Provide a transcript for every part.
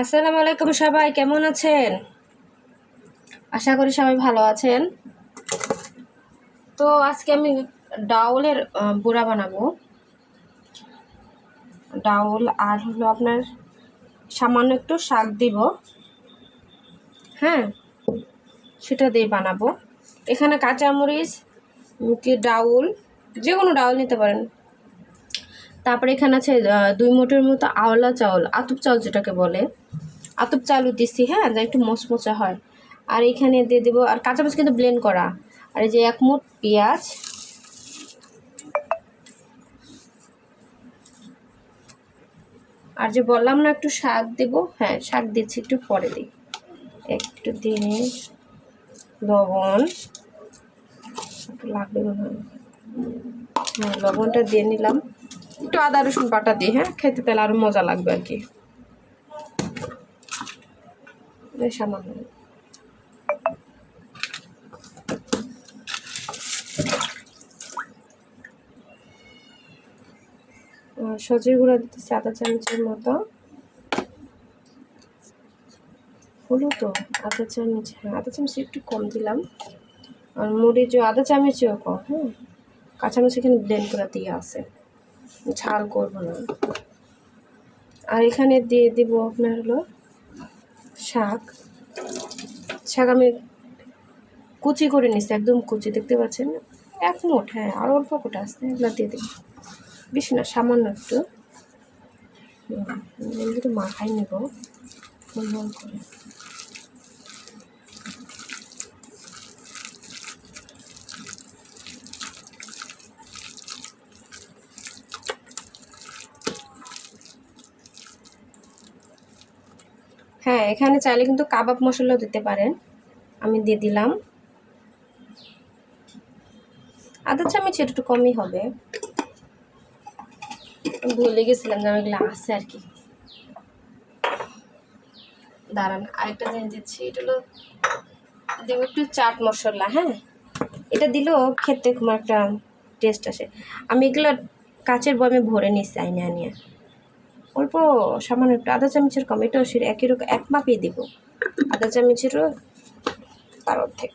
আসসালামু আলাইকুম সবাই, কেমন আছেন? আশা করি সবাই ভালো আছেন। তো আজকে আমি ডাউলের বুড়া বানাবো। ডাউল আর হলো আপনার সামান্য একটু শাক দিব। হ্যাঁ সেটা দিয়ে বানাবো। এখানে কাঁচামরিচ কি ডাউল, যে কোনো ডাউল নিতে পারেন। তারপরে এখানে আছে দুই মোটের মতো আওলা চাউল, আতুপ চাউল যেটাকে বলে। আতুপ চাউল দিচ্ছি হ্যাঁ যা একটু মচমচা হয়। আর এখানে দিয়ে দেবো, আর কাঁচামরিচ কিন্তু ব্লেন্ড করা। আর এই যে এক মুঠ পেঁয়াজ। আর যে বললাম না, একটু শাক দেব হ্যাঁ শাক দিচ্ছি একটু পরে দিই। একটু দিয়ে লবণ। লাগবে হ্যাঁ লবণটা দিয়ে নিলাম। একটু আদা রসুন বাটা দিই হ্যাঁ? খেতে তাহলে আরও মজা লাগবে আর কি। সামান্য। সজির গুঁড়া দিতেছি আধা চামচের মতো। হলো তো আধা চামচ হ্যাঁ আধা চামচ একটু কম দিলাম। আর মরিচও আধা চামচেও কম হ্যাঁ? কাঁচামরিচ এখানে ব্লেন্ড করে দিয়ে আছে। ঝাল করব না। আর এখানে দিয়ে দিব আপনার হলো শাক। শাক আমি কুচি করে নিচ্ছি একদম কুচি, দেখতে পাচ্ছেন? এক মুঠ হ্যাঁ আর অল্প কোটা আসতে এগুলো দিয়ে দিই বেশি না, সামান্য একটু। একটু মাখাই নেব। করে হ্যাঁ এখানে চাইলে কিন্তু কাবাব মশলাও দিতে পারেন। আমি দিয়ে দিলাম। আধা চামচ একটু কমই হবে। ভুলে গেছিলাম যে এগুলো আছে আর কি। দাঁড়ান, আরেকটা জিনিস দিচ্ছি। এটা হলো দেবো একটু চাট মশলা হ্যাঁ? এটা দিলেও খেতে খুব একটা টেস্ট আসে। আমি এগুলো কাচের বমে ভরে নিচ্ছি আইনে আনিয়ে। অল্প সামান্য একটু আধা চামচের কম, এটাও সে একই রকম, এক মাপেই দিব। আধা চামচেরও তার অর্ধেক।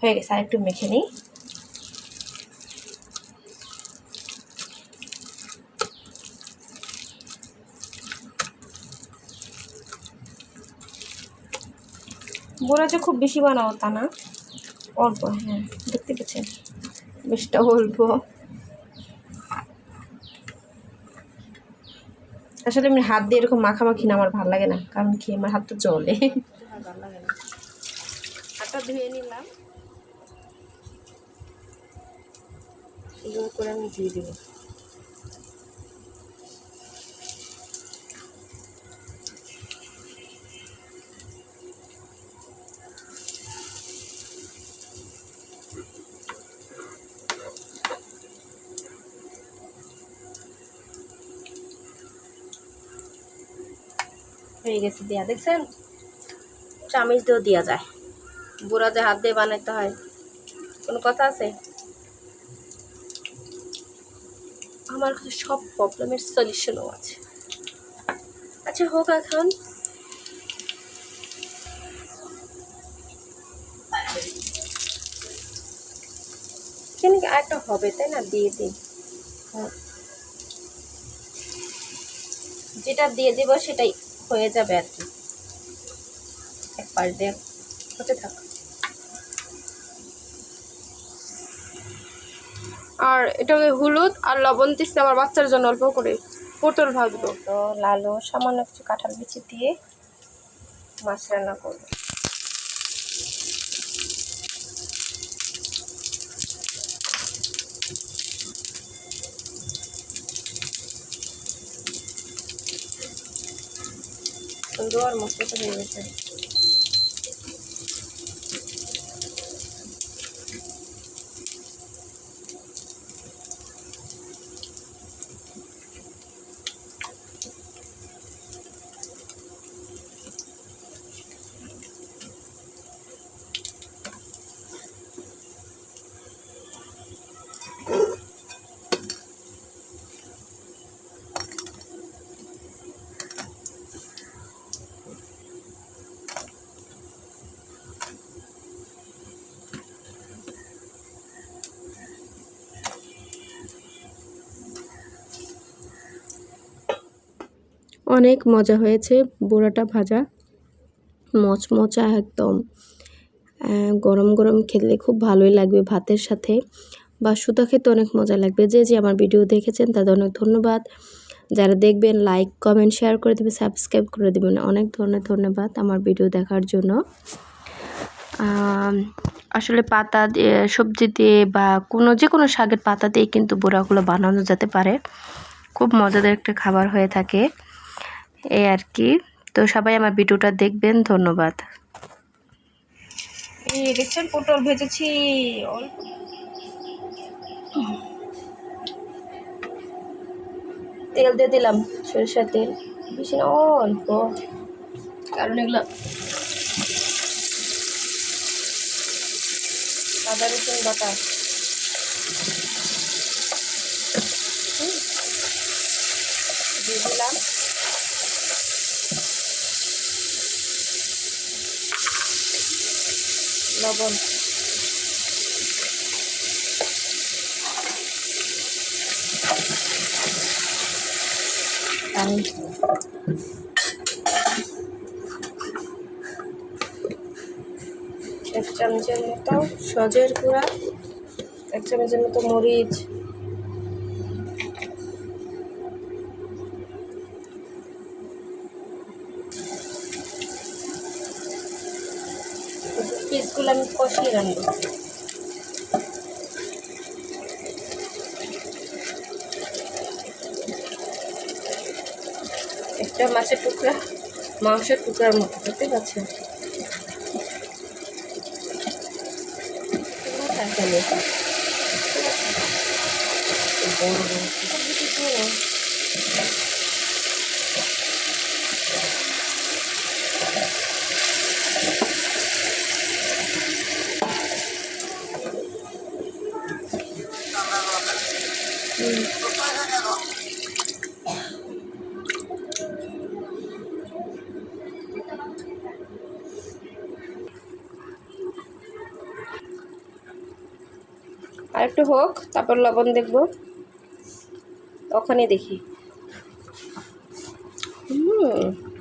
হয়ে গেছে আর একটু মেখে নিই। বড়া যে খুব বেশি বানাবো তা না, অল্প হ্যাঁ দেখতে পাচ্ছেন, বেশটা অল্প। আসলে আমি হাত দিয়ে এরকম মাখামাখি না, আমার ভালো লাগে না, কারণ কি, আমার হাত তো জলে ভালো লাগে না হাতটা ধুয়ে নিলাম। এগুলো করে আমি ধুয়ে দেবো। হয়ে গেছে দেয়া, দেখছেন? চামিচ দিয়েও দেওয়া যায়। বুড়া যে হাত দিয়ে বানাইতে হয়, কোনো কথা আছে? আমার কাছে সব প্রবলেমের সলিউশনও আছে। আচ্ছা হোক এখন। এখানে আরেকটা হবে, তাই না? দিয়ে দিন হ্যাঁ। যেটা দিয়ে দিব সেটাই। হয়ে যাবে আর কি। এক পাশ দিয়ে হতে থাক। আর এটাকে হলুদ আর লবণ দিচ্ছি আমার বাচ্চার জন্য অল্প করে। পটল ভাজবো। তো লালু সামান্য কিছু কাঁঠাল বিচি দিয়ে মাছ রান্না করব। সুন্দর মশলাটা হয়ে গেছে। অনেক মজা হয়েছে। বোড়াটা ভাজা, মচমচা একদম। গরম গরম খেলে খুব ভালোই লাগবে ভাতের সাথে। বা সুতা খেতে অনেক মজা লাগবে। যে যে আমার ভিডিও দেখেছেন, তাদের অনেক ধন্যবাদ। যারা দেখবেন লাইক কমেন্ট শেয়ার করে দেবেন সাবস্ক্রাইব করে দেবেন। অনেক ধরনের ধন্যবাদ আমার ভিডিও দেখার জন্য। আসলে পাতা দিয়ে, সবজি দিয়ে বা কোনো, যে কোনো শাকের পাতা দিয়ে কিন্তু বোড়াগুলো বানানো যেতে পারে। খুব মজাদার একটা খাবার হয়ে থাকে। এই আর কি। তো সবাই আমার ভিডিওটা দেখবেন, ধন্যবাদ। এই পটল ভেজেছি তেল দিয়ে দিলাম, সরিষার তেল। বেশি না, অল্প। কারণ এগুলো আদা রসুন বাটা। লবণ। পানি এক চামচের মতো সজের গুঁড়া এক চামচের মতো মরিচ। পিসগুলো আমি কষিয়ে রাখব একটা মাছের টুকরা মাংসের টুকরার মতো দেখতে পাচ্ছেন বড় বড় আর একটু হোক তারপর লবণ দেখব। ওখানে দেখি। হুম।